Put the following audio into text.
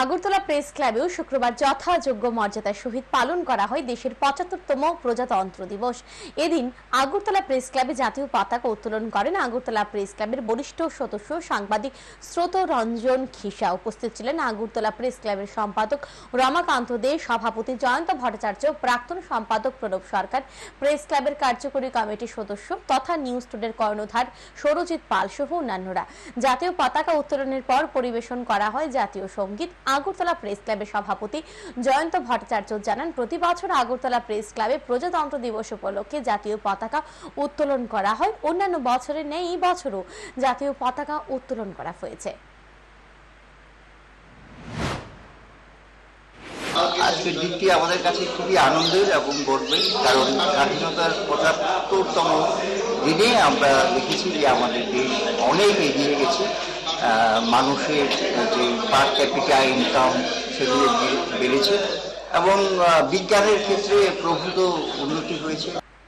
Agartala press ক্লাবেও শুক্রবার যথাযোগ্য মর্যাদার সহিত পালন করা হয় দেশের পঁচাত্তরতম প্রজাতন্ত্র দিবস। এদিন আগরতলা প্রেস ক্লাবে জাতীয় পতাকা উত্তোলন করেন আগরতলা প্রেস ক্লাবের বরিষ্ঠ সদস্য সাংবাদিক স্রোত রঞ্জন খিসা উপস্থিত ছিলেন আগরতলা প্রেস ক্লাবের সম্পাদক রমাকান্ত দে, সভাপতি জয়ন্ত ভট্টাচার্য, প্রাক্তন সম্পাদক প্রণব সরকার, প্রেস ক্লাবের কার্যকরী কমিটির সদস্য তথা নিউজ টুডের কর্ণধার সৌরজিৎ পাল সহ অন্যান্যরা। জাতীয় পতাকা উত্তোলনের পর পরিবেশন করা হয় জাতীয় সংগীত আগরতলা প্রেস ক্লাবের সভাপতি জয়ন্ত ভট্টাচার্য জানান, প্রতি বছর আগরতলা প্রেস ক্লাবে প্রজাতন্ত্র দিবস উপলক্ষে জাতীয় পতাকা উত্তোলন করা হয়। অন্যান্য বছরের নেই, এই বছরও জাতীয় পতাকা উত্তোলন করা হয়েছে। আজকের দিনটি আমাদের কাছে খুবই আনন্দের এবং গর্বের, কারণ স্বাধীনতার পঁচাত্তরতম দিনে আমরা দেখেছি যে আমাদের দেশ অনেক এগিয়ে গেছে। মানুষের যে পার ক্যাপিটা ইনকাম সেগুলো বেড়েছে এবং বিজ্ঞানের ক্ষেত্রে প্রভূত উন্নতি হয়েছে।